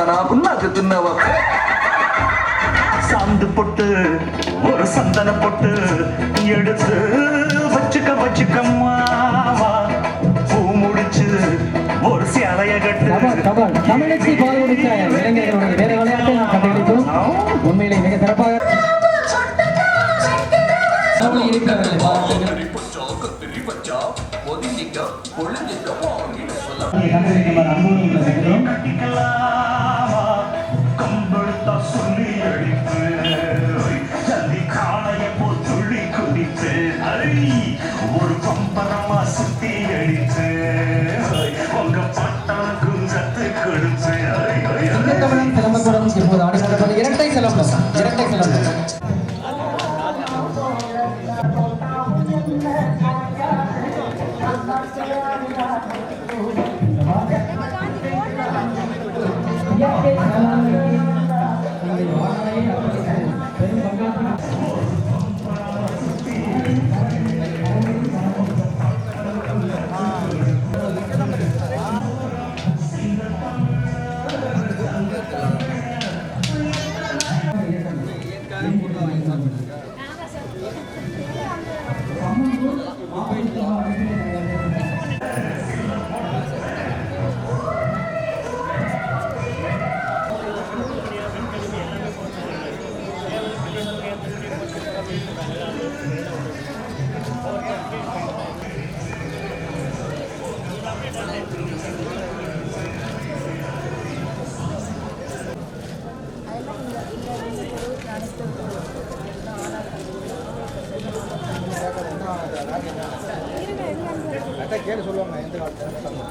ஒண்ணா புண்ணாக்கு தின்னவ. சாந்து பொட்டு ஒரு சந்தன பொட்டு எடுத்து வச்சுக்க வச்சுக்க மாவா பூ முடிச்சு ஒரு சேலைய கட்டு. தமிழச்சி பால் குடித்த இளைஞர்களுடைய வேற விளையாட்டை நாம் கண்டுபிடித்தோம். உண்மையிலே மிக சிறப்பாக தமிழ் இருக்கிறவர்களை பாராட்டுங்கள். ஒரு பம்பரமா சுத்தி அடித்து. பேர் சொல்லுவாங்க எந்த காலத்தில்?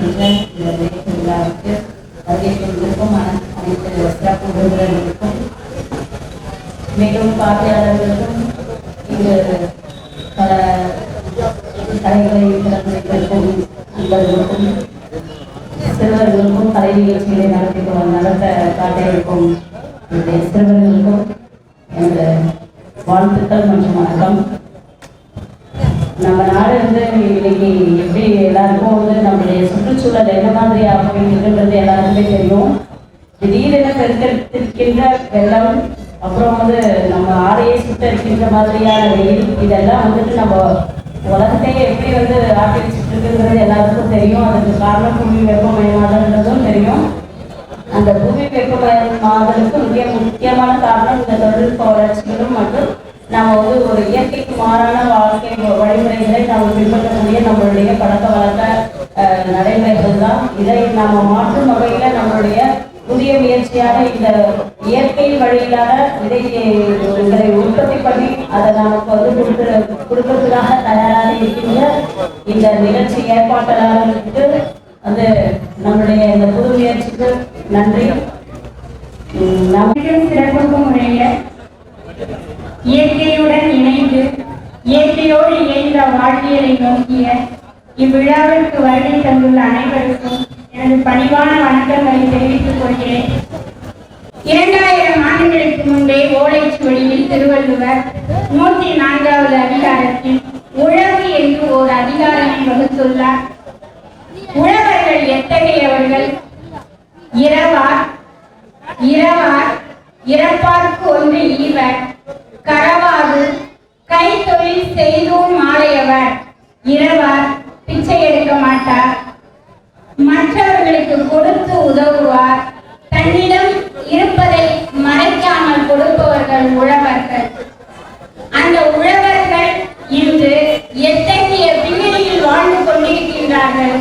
நடந்திருக்கின்ற இந்த விழாவுக்கு வருகை கொண்டிருக்கும் அனைத்து சிறப்பு விருந்தினர்களுக்கும் மேலும் பார்வையாளர்களுக்கும் இங்கு பல கலைகளை திறந்து வைத்திருக்கும் நண்பர்களுக்கும் சிறுவர்களுக்கும் கலை நிகழ்ச்சிகளை நடத்தி நடத்த காட்ட இருக்கும் சிறுவர்களுக்கும் எனது வாழ்த்துக்கள் மற்றும் வணக்கம் நம்ம நாடு வந்து இன்னைக்கு எப்படி எல்லாருக்கும் வந்து நம்மளுடைய சுற்றுச்சூழல் என்ன மாதிரி ஆகின்றது எல்லாருக்குமே தெரியும் திடீரென பெருக்கெடுத்திருக்கின்ற வெள்ளம் அப்புறம் வந்து நம்ம ஆடையை சுட்டரிக்கின்ற மாதிரியான வெயில் இதெல்லாம் வந்துட்டு நம்ம உலகத்தையே எப்படி வந்து ஆக்கிரமிச்சிட்டு இருக்குங்கிறது எல்லாருக்கும் தெரியும். அதுக்கு காரணம் புவி வெப்பமயமாதல்ன்றதும் தெரியும். அந்த புவி வெப்பமயமாதலுக்கு மிக முக்கியமான காரணம் இந்த தொழில்நுட்ப வளர்ச்சிகளும் மற்றும் நாம வந்து ஒரு இயற்கைக்கு மாறான வாழ்க்கை வழிமுறைகளை நாம் பின்பற்றக்கூடிய நம்மளுடைய பழக்க வழக்க அஹ், நடைமுறைகள் தான் இதை நம்ம மாற்றும் வகையில நம்மளுடைய புதிய முயற்சியான இந்த இயற்கை வழியிலான இதை உற்பத்தி பண்ணி அதை நமக்கு வந்து கொடுத்து கொடுக்கறதுக்காக தயாராக இருக்கின்ற இந்த நிகழ்ச்சி ஏற்பாட்டாளர்களுக்கு வந்து நம்முடைய இந்த புது முயற்சிக்கு நன்றி. நம்மிடம் சிறப்பு முறையில இயற்கையுடன் இணைந்து இயற்கையோடு இணைந்த வாழ்வியலை நோக்கிய இவ்விழாவிற்கு வருகை தந்துள்ள அனைவருக்கும் எனது பணிவான வணக்கங்களை தெரிவித்துக் கொள்கிறேன். இரண்டாயிரம் ஆண்டுகளுக்கு முன்பே ஓலைச்சுவடியில் திருவள்ளுவர் நூற்றி நான்காவது அதிகாரத்தில் உழவு என்று ஓர் அதிகாரமே வகுத்துள்ளார். உழவர்கள் எத்தகையவர்கள்? இரவார் இரவார் இறப்பார்க்கு ஒன்று ஈவர் கரவாது கைத்தொழில் செய்தோம் மாலையவர் இரவார் பிச்சை எடுக்க மாட்டார். மற்றவர்களுக்கு கொடுத்து உதவுவார். தன்னிடம் இருப்பதை மறைக்காமல் கொடுப்பவர்கள் உழவர்கள். அந்த உழவர்கள் இன்று எத்தகைய பின்னணியில் வாழ்ந்து கொண்டிருக்கின்றார்கள்?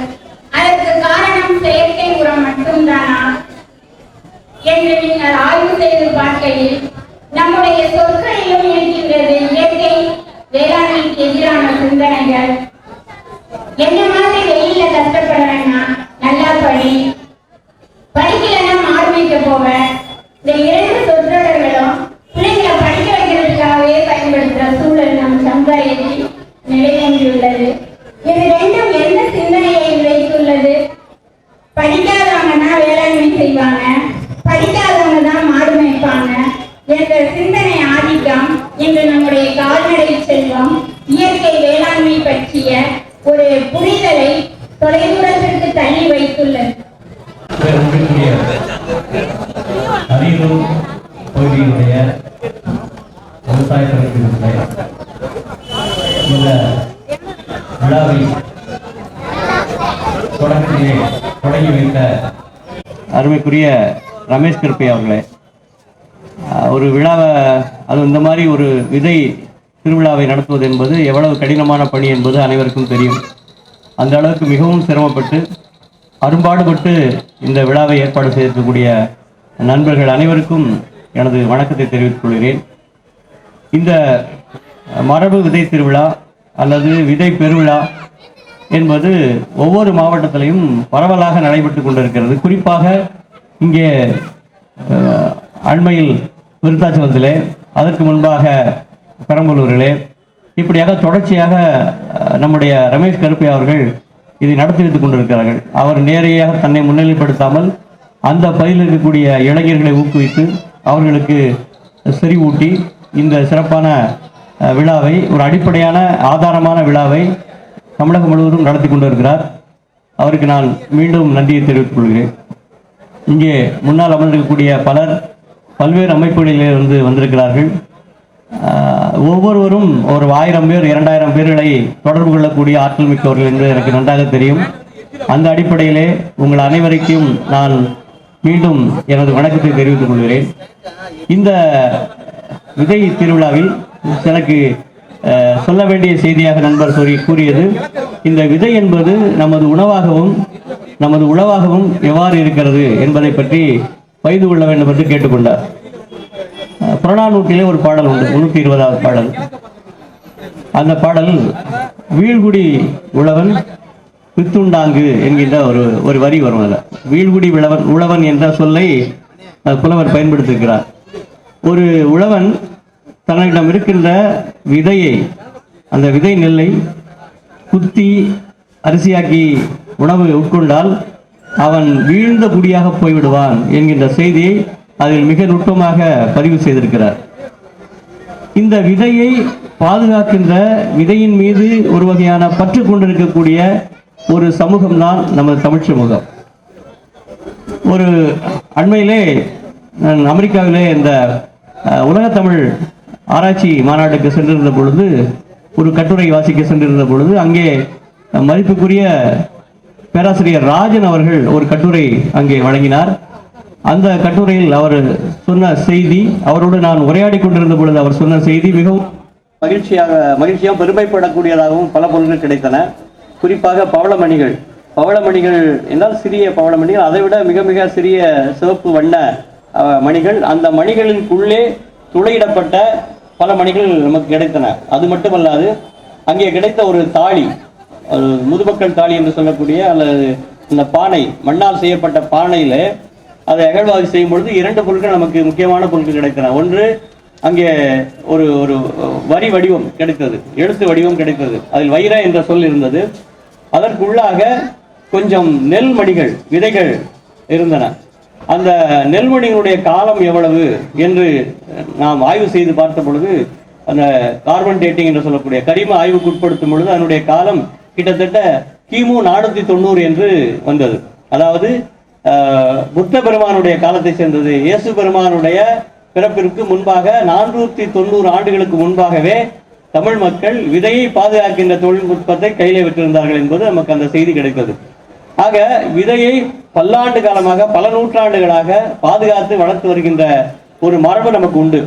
ஒரு புரிதலை தொலைதூரத்திற்கு தள்ளி வைத்துள்ளது. அரியலூர் பகுதியினுடைய விவசாய பகுதியினுடைய இந்த விழாவை தொடங்கி வைத்த அருமைக்குரிய ரமேஷ் கிருப்பை அவர்களே ஒரு விழாவை அது இந்த மாதிரி ஒரு விதை திருவிழாவை நடத்துவது என்பது எவ்வளவு கடினமான பணி என்பது அனைவருக்கும் தெரியும். அந்த அளவுக்கு மிகவும் சிரமப்பட்டு அரும்பாடுபட்டு இந்த விழாவை ஏற்பாடு செய்திருக்கக்கூடிய நண்பர்கள் அனைவருக்கும் எனது வணக்கத்தை தெரிவித்துக் கொள்கிறேன். இந்த மரபு விதை திருவிழா அல்லது விதை பெருவிழா என்பது ஒவ்வொரு மாவட்டத்திலையும் பரவலாக நடைபெற்று கொண்டிருக்கிறது. குறிப்பாக இங்கே அண்மையில் விருத்தாச்சலத்திலே அதற்கு முன்பாக பெரம்பலூரிலே. இப்படியாக தொடர்ச்சியாக நம்முடைய ரமேஷ் கருப்பை அவர்கள் இதை நடத்தி வைத்துக் கொண்டிருக்கிறார்கள். அவர் நேரடியாக தன்னை முன்னிலைப்படுத்தாமல் அந்த பகுதியில் இருக்கக்கூடிய இளைஞர்களை ஊக்குவித்து அவர்களுக்கு செறிவூட்டி இந்த சிறப்பான விழாவை ஒரு அடிப்படையான ஆதாரமான விழாவை தமிழகம் முழுவதும் நடத்தி கொண்டிருக்கிறார். அவருக்கு நான் மீண்டும் நன்றியை தெரிவித்துக் கொள்கிறேன். இங்கே முன்னால் அமர்ந்திருக்கக்கூடிய பலர் பல்வேறு அமைப்புகளிலிருந்து வந்திருக்கிறார்கள். ஒவ்வொருவரும் ஒரு ஆயிரம் பேர் இரண்டாயிரம் பேர்களை தொடர்பு கொள்ளக்கூடிய ஆற்றல் மிக்கவர்கள் என்று எனக்கு நன்றாக தெரியும். அந்த அடிப்படையிலே உங்கள் அனைவருக்கும் நான் மீண்டும் எனது வணக்கத்தை தெரிவித்துக் கொள்கிறேன். இந்த விதை திருவிழாவில் எனக்கு சொல்ல வேண்டிய செய்தியாக நண்பர் சொல்லி கூறியது இந்த விதை என்பது நமது உணவாகவும் நமது உணவாகவும் எவ்வாறு இருக்கிறது என்பதை பற்றி பகிர்ந்து கொள்ள வேண்டும் என்று கேட்டுக்கொண்டார். புறநானூற்றிலே ஒரு பாடல் உண்டு முன்னூற்றி இருபதாவது பாடல். அந்த பாடல் வீழ்குடி உழவன் பித்துண்டாங்கு என்கின்ற ஒரு ஒரு வரி வரும் அதில். வீழ்குடி உழவன் உழவன் என்ற சொல்லை புலவர் பயன்படுத்தியிருக்கிறார் ஒரு உழவன் தன்னிடம் இருக்கின்ற விதையை அந்த விதை நெல்லை குத்தி அரிசியாக்கி உணவு உட்கொண்டால் அவன் வீழ்ந்த குடியாக போய்விடுவான் என்கின்ற செய்தியை அதில் மிக நுட்பமாக பதிவு செய்திருக்கிறார். இந்த விதையை பாதுகாக்கின்ற விதையின் மீது ஒரு வகையான பற்று கொண்டிருக்கக்கூடிய ஒரு சமூகம்தான் நமது தமிழ் சமூகம். ஒரு அண்மையிலே நான் அமெரிக்காவிலே இந்த உலகத்தமிழ் ஆராய்ச்சி மாநாட்டுக்கு சென்றிருந்த பொழுது ஒரு கட்டுரை வாசிக்க சென்றிருந்த பொழுது அங்கே மதிப்புக்குரிய பேராசிரியர் ராஜன் அவர்கள் ஒரு கட்டுரை அங்கே வழங்கினார். அந்த கட்டுரையில் அவர் சொன்ன செய்தி அவரோடு நான் உரையாடி கொண்டிருந்த பொழுது அவர் சொன்ன செய்தி மிகவும் மகிழ்ச்சியாக மகிழ்ச்சியாக பெருமைப்படக்கூடியதாகவும் பல பொருட்கள் கிடைத்தன. குறிப்பாக பவளமணிகள். பவளமணிகள் என்றால் சிறிய பவளமணிகள் அதை விட மிக மிக சிறிய சிவப்பு வண்ண மணிகள். அந்த மணிகளுக்குள்ளே துளையிடப்பட்ட பல மணிகள் நமக்கு கிடைத்தன. அது மட்டுமல்லாது அங்கே கிடைத்த ஒரு தாலி ஒரு முதுமக்கள் தாலி என்று சொல்லக்கூடிய அல்லது இந்த பானை மண்ணால் செய்யப்பட்ட பானையிலே அதை அகழ்வாய்வு செய்யும் பொழுது இரண்டு பொருட்கள் நமக்கு முக்கியமான பொருட்கள் கிடைத்தன. ஒன்று அங்கே ஒரு ஒரு வரி வடிவம் கிடைத்தது. எழுத்து வடிவம் கிடைத்தது. அதில் வைர என்ற சொல் இருந்தது. அதற்குள்ளாக கொஞ்சம் நெல் மணிகள் விதைகள் இருந்தன. அந்த நெல்மணிகளுடைய காலம் எவ்வளவு என்று நாம் ஆய்வு செய்து பார்த்த பொழுது அந்த கார்பன் டேட்டிங் என்று சொல்லக்கூடிய கரிம ஆய்வுக்கு உட்படுத்தும் பொழுது அதனுடைய காலம் கிட்டத்தட்ட கிமு நானூத்தி தொண்ணூறு என்று வந்தது. அதாவது புத்த பெருமானுடைய காலத்தை சேர்ந்தது. இயேசு பெருமானுடைய பிறப்பிற்கு முன்பாக நானூத்தி தொண்ணூறு ஆண்டுகளுக்கு முன்பாகவே தமிழ் மக்கள் விதையை பாதுகாக்கின்ற தொழில்நுட்பத்தை கையிலே விட்டிருந்தார்கள் என்பது நமக்கு அந்த செய்தி கிடைத்தது. ஆக விதையை பல்லாண்டு காலமாக பல நூற்றாண்டுகளாக பாதுகாத்து வளர்த்து வருகின்ற ஒரு மரபு நமக்கு உண்டு.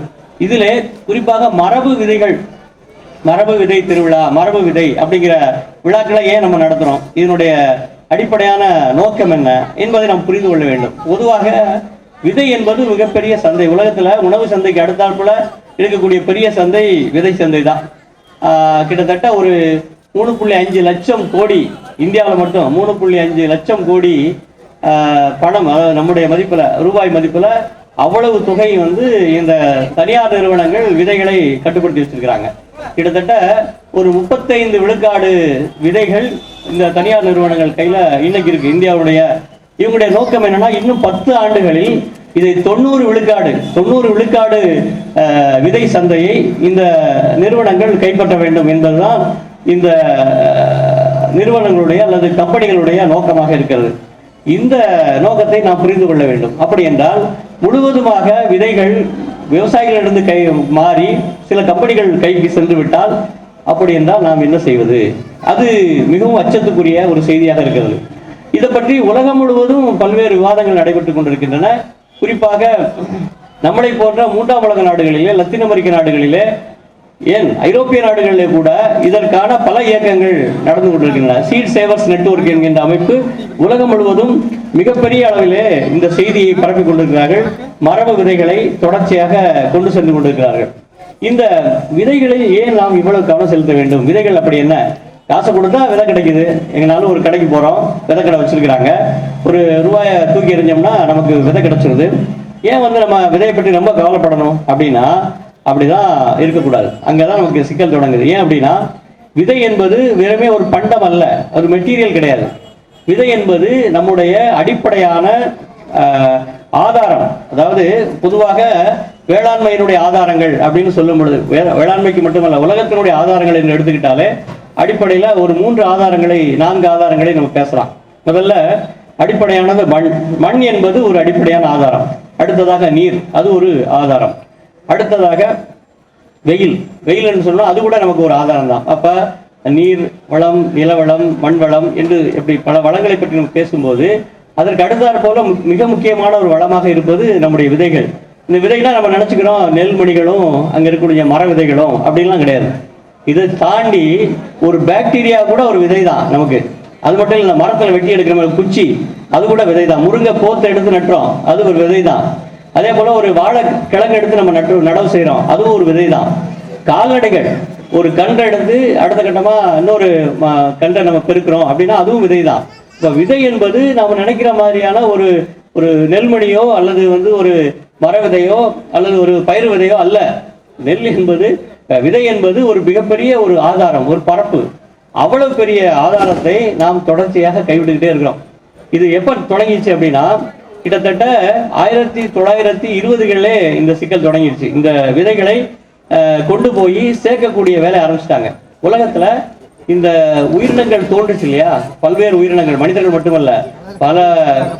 இதிலே குறிப்பாக மரபு விதைகள் மரபு விதை திருவிழா மரபு விதை அப்படிங்கிற விழாக்களை ஏன் நம்ம நடத்துறோம்? இதனுடைய அடிப்படையான நோக்கம் என்ன என்பதை நாம் புரிந்து கொள்ள வேண்டும். பொதுவாக விதை என்பது மிகப்பெரிய சந்தை. உலகத்தில் உணவு சந்தைக்கு அடுத்தாற்போல இருக்கக்கூடிய பெரிய சந்தை விதை சந்தை தான் கிட்டத்தட்ட ஒரு மூணு புள்ளி அஞ்சு லட்சம் கோடி இந்தியாவில் மட்டும் மூணு புள்ளி அஞ்சு லட்சம் கோடி பணம் அதாவது நம்முடைய மதிப்பில் ரூபாய் மதிப்பில் அவ்வளவு தொகை வந்து இந்த தனியார் நிறுவனங்கள் விதைகளை கட்டுப்படுத்தி வச்சிருக்கிறாங்க. கிட்டத்தட்ட ஒரு முப்பத்தைந்து விழுக்காடு விதைகள் இந்த தனியார் நிறுவனங்கள் கையில இன்னைக்கு இருக்கு. இந்தியாவுடைய இவங்களுடைய நோக்கம் என்னன்னா இன்னும் பத்து ஆண்டுகளில் இதை தொண்ணூறு விழுக்காடு தொண்ணூறு விழுக்காடு விதை சந்தையை இந்த நிறுவனங்கள் கைப்பற்ற வேண்டும் என்பதுதான் இந்த நிறுவனங்களுடைய அல்லது கம்பெனிகளுடைய நோக்கமாக இருக்கிறது. இந்த நோக்கத்தை நாம் புரிந்து கொள்ள வேண்டும். அப்படி என்றால் முழுவதுமாக விதைகள் விவசாயிகளிடந்து கை மாறி சில கம்பெனிகள் கைக்கு சென்று விட்டால் அப்படி என்றால் நாம் என்ன செய்வது? அது மிகவும் அச்சத்துக்குரிய ஒரு செய்தியாக இருக்கிறது. இதை பற்றி உலகம் முழுவதும் பல்வேறு விவாதங்கள் நடைபெற்றுக் கொண்டிருக்கின்றன. குறிப்பாக நம்மளை போன்ற மூன்றாம் உலக நாடுகளிலே லத்தீன் அமெரிக்க நாடுகளிலே ஏன்? ஐரோப்பிய நாடுகளிலே கூட இதற்கான பல இயக்கங்கள் நடந்து கொண்டிருக்கின்றன. சீட் சேவர்ஸ் நெட்வொர்க் என்கின்ற அமைப்பு உலகம் முழுவதும் மிகப்பெரிய அளவிலே இந்த செய்தியை பரப்பிக் கொண்டிருக்கிறார்கள். மரபு விதைகளை தொடர்ச்சியாக கொண்டு சென்று கொண்டிருக்கிறார்கள். இந்த விதைகளில் ஏன் நாம் இவ்வளவு கவனம் செலுத்த வேண்டும்? விதைகள் அப்படி என்ன? காசு கொடுத்தா விதை கிடைக்குது. எங்கனாலும் ஒரு கடைக்கு போறோம். விதை கடை வச்சிருக்கிறாங்க. ஒரு ரூபாயை தூக்கி எறிஞ்சோம்னா நமக்கு விதை கிடைச்சிருது. ஏன் வந்து நம்ம விதையை பற்றி ரொம்ப கவலைப்படணும் அப்படின்னா அப்படிதான் இருக்கக்கூடாது. அங்கதான் நமக்கு சிக்கல் தொடங்குது. ஏன் அப்படின்னா விதை என்பது வெறுமே ஒரு பண்டம் அல்ல. ஒரு மெட்டீரியல் கிடையாது. விதை என்பது நம்முடைய அடிப்படையான ஆதாரம். அதாவது பொதுவாக வேளாண்மையினுடைய ஆதாரங்கள் அப்படின்னு சொல்லும் பொழுது வேளாண்மைக்கு மட்டுமல்ல உலகத்தினுடைய ஆதாரங்கள் என்று எடுத்துக்கிட்டாலே அடிப்படையில் ஒரு மூன்று ஆதாரங்களை நான்கு ஆதாரங்களை நம்ம பேசலாம். முதல்ல அடிப்படையானது மண். மண் என்பது ஒரு அடிப்படையான ஆதாரம். அடுத்ததாக நீர். அது ஒரு ஆதாரம். அடுத்ததாக வெயில். வெயில்னு சொன்னால் அது கூட நமக்கு ஒரு ஆதாரம் தான் அப்போ நீர் வளம் நிலவளம் மண் வளம் என்று இப்படி பல வளங்களை பற்றி நம்ம பேசும்போது அதற்கு அடுத்தாற் போல மிக முக்கியமான ஒரு வளமாக இருப்பது நம்முடைய விதைகள். இந்த விதைகளாக நம்ம நினச்சிக்கிறோம் நெல்மணிகளும் அங்கே இருக்கக்கூடிய மர விதைகளும் அப்படின்லாம் கிடையாது. இதை தாண்டி ஒரு பாக்டீரியா கூட ஒரு விதை தான் நமக்கு. அது மட்டும் இல்லை மரத்தில் வெட்டி எடுக்கிற மாதிரி குச்சி அது கூட விதை தான் முருங்கை போத்தை எடுத்து நட்டுறோம் அது ஒரு விதை தான் அதே போல ஒரு வாழை கிழங்கு எடுத்து நம்ம நட்டு நடவு செய்கிறோம் அதுவும் ஒரு விதை தான் கால்நடைகள் ஒரு கன்றை எடுத்து அடுத்த கட்டமாக இன்னொரு ம- கன்றை நம்ம பெருக்கிறோம் அப்படின்னா அதுவும் விதை தான் இப்போ விதை என்பது நாம் நினைக்கிற மாதிரியான ஒரு ஒரு நெல்மணியோ அல்லது வந்து ஒரு மர விதையோ அல்லது ஒரு பயிர் விதையோ அல்ல. நெல் என்பது விதை என்பது ஒரு மிகப்பெரிய ஒரு ஆதாரம் ஒரு பரப்பு. அவ்வளவு பெரிய ஆதாரத்தை நாம் தொடர்ச்சியாக கைவிட்டுக்கிட்டே இருக்கிறோம். இது எப்போ தொடங்கிச்சு அப்படின்னா கிட்டத்தட்ட ஆயிரத்தி தொள்ளாயிரத்தி இருபதுகளிலே இந்த சிக்கல் தொடங்கிடுச்சு. இந்த விதைகளை கொண்டு போய் சேர்க்கக்கூடிய வேலை ஆரம்பிச்சிட்டாங்க. உலகத்துல இந்த உயிரினங்கள் தோன்றுச்சு இல்லையா? பல்வேறு உயிரினங்கள் மனிதர்கள் மட்டுமல்ல பல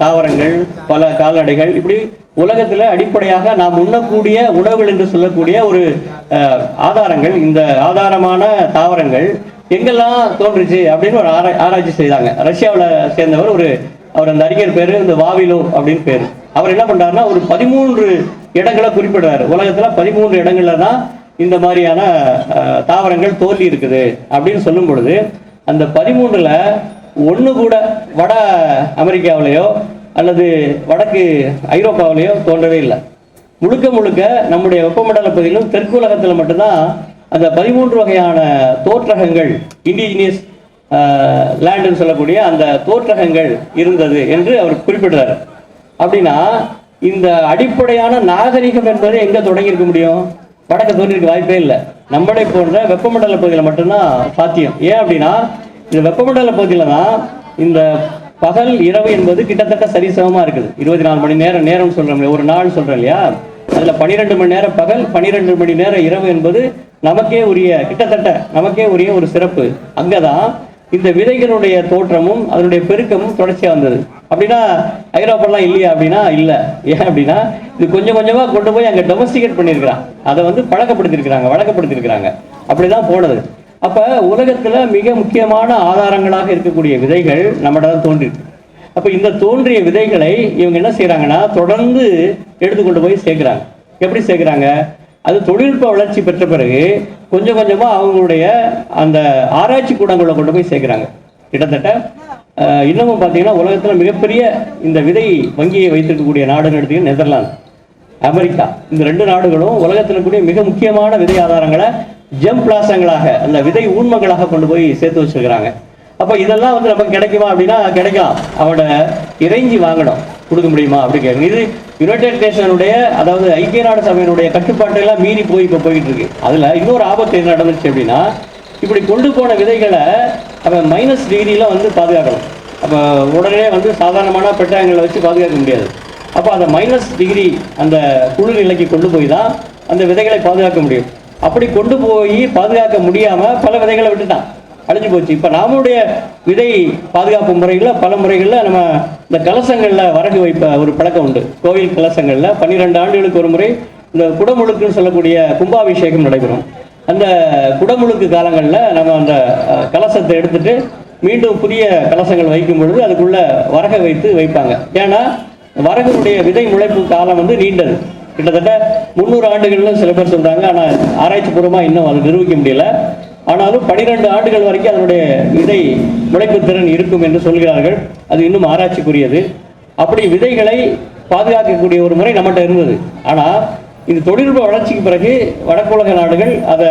தாவரங்கள் பல கால்நடைகள் இப்படி உலகத்துல அடிப்படையாக நாம் உண்ணக்கூடிய உணவுகள் என்று சொல்லக்கூடிய ஒரு ஆதாரங்கள் இந்த ஆதாரமான தாவரங்கள் எங்கெல்லாம் தோன்றுச்சு அப்படின்னு ஒரு ஆராய்ச்சி செய்தாங்க. ரஷ்யாவில் சேர்ந்தவர் ஒரு அவர் அந்த அறிஞர் பேரு இந்த வாவிலோ அப்படின்னு பேரு. அவர் என்ன பண்றாருன்னா ஒரு பதிமூன்று இடங்களை குறிப்பிடுறாரு. உலகத்துல பதிமூன்று இடங்கள்ல தான் இந்த மாதிரியான தாவரங்கள் தோல்வி இருக்குது அப்படின்னு சொல்லும் பொழுது அந்த பதிமூன்றுல ஒன்று கூட வட அமெரிக்காவிலேயோ அல்லது வடக்கு ஐரோப்பாவிலேயோ தோன்றவே இல்லை. முழுக்க முழுக்க நம்முடைய வெப்பமண்டல பகுதியிலும் தெற்கு உலகத்தில் மட்டும்தான் அந்த பதிமூன்று வகையான தோற்றகங்கள் இண்டிஜினியஸ் லேண்டுன்னு சொல்லக்கூடிய அந்த தோற்றகங்கள் இருந்தது என்று அவர் குறிப்பிடுறார். அப்படின்னா இந்த அடிப்படையான நாகரிகம் என்பது எங்கே தொடங்கியிருக்க முடியும்? வடக்கு தோன்றிருக்க வாய்ப்பே இல்லை. நம்மளை போன்ற வெப்பமண்டல பகுதியில் மட்டும்தான் சாத்தியம். ஏன் அப்படின்னா இந்த வெப்பமண்டல பகுதியில தான் இந்த பகல் இரவு என்பது கிட்டத்தட்ட சரிசமமாக இருக்குது. இருபத்தி நாலு மணி நேரம் நேரம் சொல்கிறோம் இல்லையா, ஒரு நாள் சொல்கிறோம் இல்லையா? அதில் பன்னிரெண்டு மணி நேரம் பகல் பன்னிரெண்டு மணி நேரம் இரவு என்பது நமக்கே உரிய கிட்டத்தட்ட நமக்கே உரிய ஒரு சிறப்பு. அங்கே தான் இந்த விதைகளுடைய தோற்றமும் அதனுடைய பெருக்கமும் தொடர்ச்சியாக வந்தது. அப்படின்னா ஐரோப்பாலாம் இல்லையா அப்படின்னா இல்லை. ஏன் அப்படின்னா இது கொஞ்சம் கொஞ்சமாக கொண்டு போய் அங்கே டொமஸ்டிகேட் பண்ணியிருக்கிறான். அதை வந்து பழக்கப்படுத்தியிருக்கிறாங்க வழக்கப்படுத்தியிருக்கிறாங்க. அப்படிதான் போனது. அப்போ உலகத்தில் மிக முக்கியமான ஆதாரங்களாக இருக்கக்கூடிய விதைகள் நம்மகிட்ட தான் தோன்றிருக்கு. அப்போ இந்த தோன்றிய விதைகளை இவங்க என்ன செய்கிறாங்கன்னா தொடர்ந்து எடுத்துக்கொண்டு போய் சேர்க்குறாங்க. எப்படி சேர்க்குறாங்க? அது தொழில்நுட்ப வளர்ச்சி பெற்ற பிறகு கொஞ்சம் கொஞ்சமாக அவங்களுடைய அந்த ஆராய்ச்சி கூடங்களை கொண்டு போய் சேர்க்குறாங்க. கிட்டத்தட்ட இன்னமும் பார்த்தீங்கன்னா உலகத்தில் மிகப்பெரிய இந்த விதை வங்கியை வைத்திருக்கக்கூடிய நாடுன்னு எடுத்தீங்கன்னா நெதர்லாந்து அமெரிக்கா. இந்த ரெண்டு நாடுகளும் உலகத்தில் இருக்கக்கூடிய மிக முக்கியமான விதை ஆதாரங்களை ஜெம் பிளாசங்களாக அந்த விதை ஊன்மங்களாக கொண்டு போய் சேர்த்து வச்சிருக்கிறாங்க. அப்போ இதெல்லாம் வந்து நமக்கு கிடைக்குமா அப்படின்னா கிடைக்கும் அவட இறைஞ்சி வாங்கணும். கொடுக்க முடியுமா அப்படி கேட்கணும் இது யுனைடெட் நேஷனுடைய அதாவது ஐக்கிய நாடு சபையினுடைய கட்டுப்பாட்டெல்லாம் மீறி போய் இப்போ போயிட்டு இருக்கு அதில் இன்னொரு ஆபத்து என்ன நடந்துச்சு அப்படின்னா இப்படி கொண்டு போன விதைகளை அவன் மைனஸ் டிகிரியில் வந்து பாதுகாக்கணும். அப்போ உடனே வந்து சாதாரணமான பெட்டாங்களை வச்சு பாதுகாக்க முடியாது. அப்போ அந்த மைனஸ் டிகிரி அந்த குளிர் நிலைக்கு கொண்டு போய் தான் அந்த விதைகளை பாதுகாக்க முடியும். அப்படி கொண்டு போய் பாதுகாக்க முடியாமல் பல விதைகளை விட்டுட்டான். அழிஞ்சு போச்சு. இப்போ நாமளுடைய விதை பாதுகாப்பு முறைகளில் பல முறைகளில் நம்ம இந்த கலசங்களில் வரகு வைப்ப ஒரு பழக்கம் உண்டு. கோவில் கலசங்களில் பன்னிரெண்டு ஆண்டுகளுக்கு ஒரு முறை இந்த குடமுழுக்குன்னு சொல்லக்கூடிய கும்பாபிஷேகம் நடைபெறும். அந்த குடமுழுக்கு காலங்களில் நம்ம அந்த கலசத்தை எடுத்துட்டு மீண்டும் புதிய கலசங்கள் வைக்கும் பொழுது அதுக்குள்ள வரகை வைத்து வைப்பாங்க. ஏன்னா வரகனுடைய விதை முளைப்பு காலம் வந்து நீண்டது. கிட்டத்தட்ட முந்நூறு ஆண்டுகள்னு சில பேர் சொல்றாங்க. ஆனால் ஆராய்ச்சி பூர்வமாக இன்னும் அதை நிரூபிக்க முடியல. ஆனாலும் பனிரெண்டு ஆண்டுகள் வரைக்கும் அதனுடைய விதை முளைப்பு திறன் இருக்கும் என்று சொல்கிறார்கள். அது இன்னும் ஆராய்ச்சிக்குரியது. அப்படி விதைகளை பாதுகாக்கக்கூடிய ஒரு முறை நம்மகிட்ட இருந்தது. ஆனால் இந்த தொழில்நுட்ப வளர்ச்சிக்கு பிறகு வடக்குலக நாடுகள் அதை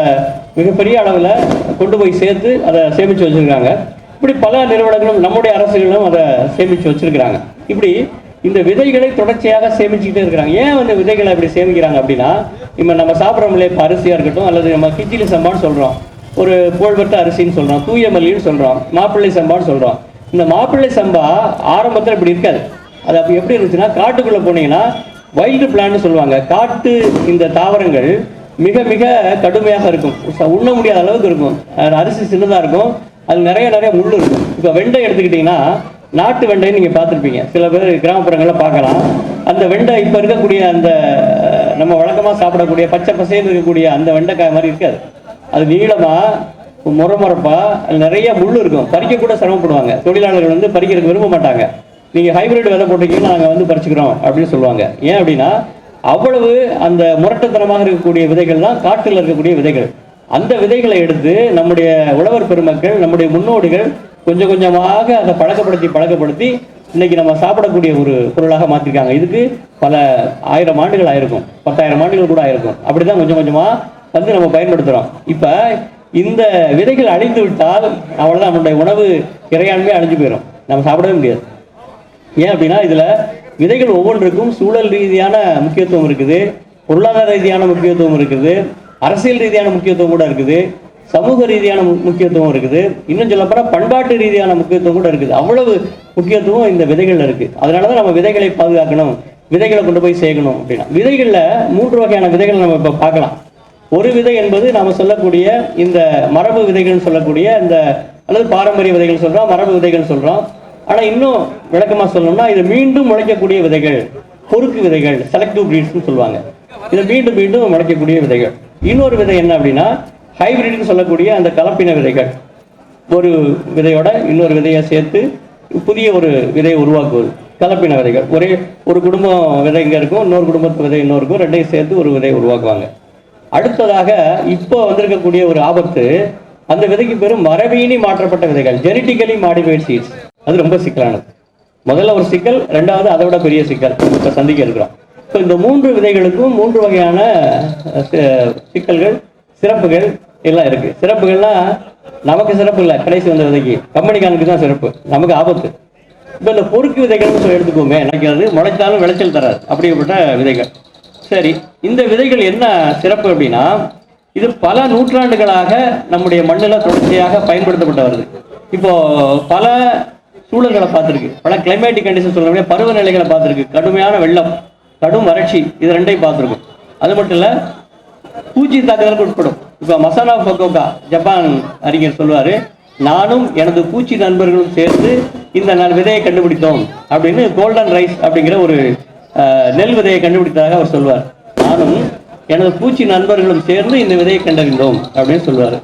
மிகப்பெரிய அளவில் கொண்டு போய் சேர்த்து அதை சேமித்து வச்சுருக்காங்க. இப்படி பல நிறுவனங்களும் நம்முடைய அரசுகளும் அதை சேமித்து வச்சிருக்கிறாங்க. இப்படி இந்த விதைகளை தொடர்ச்சியாக சேமிச்சுக்கிட்டே இருக்கிறாங்க. ஏன் வந்து விதைகளை அப்படி சேமிக்கிறாங்க அப்படின்னா இப்போ நம்ம சாப்பிட்றோம்ல இப்போ அரிசியாக இருக்கட்டும் அல்லது நம்ம கிச்சிலி சம்பான்னு சொல்கிறோம் ஒரு புகழ்பெற்ற அரிசின்னு சொல்கிறோம் தூய மல்லின்னு சொல்கிறோம் மாப்பிள்ளை சம்பான்னு சொல்கிறோம் இந்த மாப்பிள்ளை சம்பா ஆரம்பத்தில் இப்படி இருக்காது. அது அப்போ எப்படி இருந்துச்சுன்னா காட்டுக்குள்ளே போனீங்கன்னா வைல்டு பிளான்னு சொல்லுவாங்க. காட்டு இந்த தாவரங்கள் மிக மிக கடுமையாக இருக்கும். ச- உண்ண முடியாத அளவுக்கு இருக்கும். அரிசி சின்னதாக இருக்கும். அது நிறைய நிறைய முள் இருக்கும். இப்போ வெண்டை எடுத்துக்கிட்டிங்கன்னா நாட்டு வெண்டைன்னு நீங்கள் பார்த்துருப்பீங்க. சில பேர் கிராமப்புறங்களில் பார்க்கலாம். அந்த வெண்டை இப்போ இருக்கக்கூடிய அந்த நம்ம வழக்கமாக சாப்பிடக்கூடிய பச்சை பசேன்னு இருக்கக்கூடிய அந்த வெண்டைக்காய் மாதிரி இருக்காது. அது நீளமாக முறமுறப்பாக அது நிறைய முள் இருக்கும். பறிக்க கூட சிரமப்படுவாங்க. தொழிலாளர்கள் வந்து பறிக்கிறதுக்கு விரும்ப மாட்டாங்க. நீங்கள் ஹைபிரிட் விதை போட்டீங்கன்னா நாங்கள் வந்து பறிச்சுக்கிறோம் அப்படின்னு சொல்லுவாங்க. ஏன் அப்படின்னா அவ்வளவு அந்த முரட்டுத்தனமாக இருக்கக்கூடிய விதைகள் தான் காட்டில் இருக்கக்கூடிய விதைகள். அந்த விதைகளை எடுத்து நம்முடைய உழவர் பெருமக்கள் நம்முடைய முன்னோடிகள் கொஞ்சம் கொஞ்சமாக அதை பழக்கப்படுத்தி பழக்கப்படுத்தி இன்னைக்கு நம்ம சாப்பிடக்கூடிய ஒரு பொருளாக மாற்றிருக்காங்க இதுக்கு பல ஆயிரம் ஆண்டுகள் ஆயிருக்கும். பத்தாயிரம் ஆண்டுகள் கூட ஆயிருக்கும். அப்படிதான் கொஞ்சம் கொஞ்சமாக வந்து நம்ம பயன்படுத்துகிறோம் இப்போ இந்த விதைகள் அழிந்து விட்டால் அவ்வளோதான் நம்மளுடைய உணவு இறையாண்மை அழிஞ்சு போயிடும் நம்ம சாப்பிடவே முடியாது. ஏன் அப்படின்னா இதில் விதைகள் ஒவ்வொன்றுக்கும் சூழல் ரீதியான முக்கியத்துவம் இருக்குது பொருளாதார ரீதியான முக்கியத்துவம் இருக்குது அரசியல் ரீதியான முக்கியத்துவம் கூட இருக்குது சமூக ரீதியான முக்கியத்துவம் இருக்குது. இன்னும் சொல்லப்போனால் பண்பாட்டு ரீதியான முக்கியத்துவம் கூட இருக்குது. அவ்வளவு முக்கியத்துவம் இந்த விதைகளில் இருக்குது அதனால தான் நம்ம விதைகளை பாதுகாக்கணும் விதைகளை கொண்டு போய் சேர்க்கணும் அப்படின்னா. விதைகளில் மூன்று வகையான விதைகளை நம்ம இப்போ பார்க்கலாம். ஒரு விதை என்பது நாம சொல்லக்கூடிய இந்த மரபு விதைகள்னு சொல்லக்கூடிய இந்த அல்லது பாரம்பரிய விதைகள் சொல்றோம் மரபு விதைகள் சொல்றோம். ஆனா இன்னும் விளக்கமா சொல்லணும்னா இது மீண்டும் முளைக்கக்கூடிய விதைகள் பொறுக்கு விதைகள் செலக்டிவ் பிரீட்ஸ்னு சொல்லுவாங்க. இது மீண்டும் மீண்டும் முளைக்கக்கூடிய விதைகள். இன்னொரு விதை என்ன அப்படின்னா ஹைபிரிட்னு சொல்லக்கூடிய அந்த கலப்பின விதைகள். ஒரு விதையோட இன்னொரு விதையை சேர்த்து புதிய ஒரு விதையை உருவாக்குவது. கலப்பின விதைகள். ஒரே ஒரு குடும்பம் விதை இங்கே இருக்கும் இன்னொரு குடும்பத்து விதை இன்னொரு இருக்கும் ரெண்டையும் சேர்த்து ஒரு விதையை உருவாக்குவாங்க. அடுத்ததாக இப்போ வந்திருக்கக்கூடிய ஒரு ஆபத்து அந்த விதைக்கு பெரும் மரபீனி மாற்றப்பட்ட விதைகள் ஜெனட்டிக்கலி மாடிஃபைட் சீட்ஸ் அது ரொம்ப சிக்கலானது. முதல்ல ஒரு சிக்கல் ரெண்டாவது அதை விட பெரிய சிக்கல். இப்போ சந்திக்க இருக்கிறோம். இப்போ இந்த மூன்று விதைகளுக்கும் மூன்று வகையான சிக்கல்கள் சிறப்புகள் எல்லாம் இருக்கு. சிறப்புகள்னா நமக்கு சிறப்பு இல்லை. கடைசி வந்த விதைக்கு. கம்பெனிக்கானுக்கு தான் சிறப்பு. நமக்கு ஆபத்து. இப்போ இந்த பொறுக்கு விதைகள்னு சொல்லி எடுத்துக்கோமே. எனக்கு அது முளைச்சாலும் விளைச்சல் தராது. அப்படிப்பட்ட விதைகள். சரி இந்த விதைகள் என்ன சிறப்பு அப்படின்னா இது பல நூற்றாண்டுகளாக நம்முடைய மண்ணில் தொடர்ச்சியாக பயன்படுத்தப்பட்டு வருது. இப்போ பல சூழல்களை பார்த்துருக்கு. பல கிளைமேட்டிக் கண்டிஷன் சொல்லக்கூடிய பருவநிலைகளை பார்த்துருக்கு. கடுமையான வெள்ளம் கடும் வறட்சி இது ரெண்டையும் பார்த்துருக்கும். அது மட்டும் இல்லை பூச்சி தாக்குதலுக்கு உட்படும். இப்போ மசானா பக்கோக்கா ஜப்பான் அறிஞர் சொல்லுவார் நானும் எனது பூச்சி நண்பர்களும் சேர்ந்து இந்த நல் விதையை கண்டுபிடித்தோம் அப்படின்னு கோல்டன் ரைஸ் அப்படிங்கிற ஒரு நெல் விதையை கண்டுபிடித்ததாக அவர் சொல்வார். நானும் எனது பூச்சி நண்பர்களும் சேர்ந்து இந்த விதையை கண்டறிந்தோம் அப்படின்னு சொல்வார்.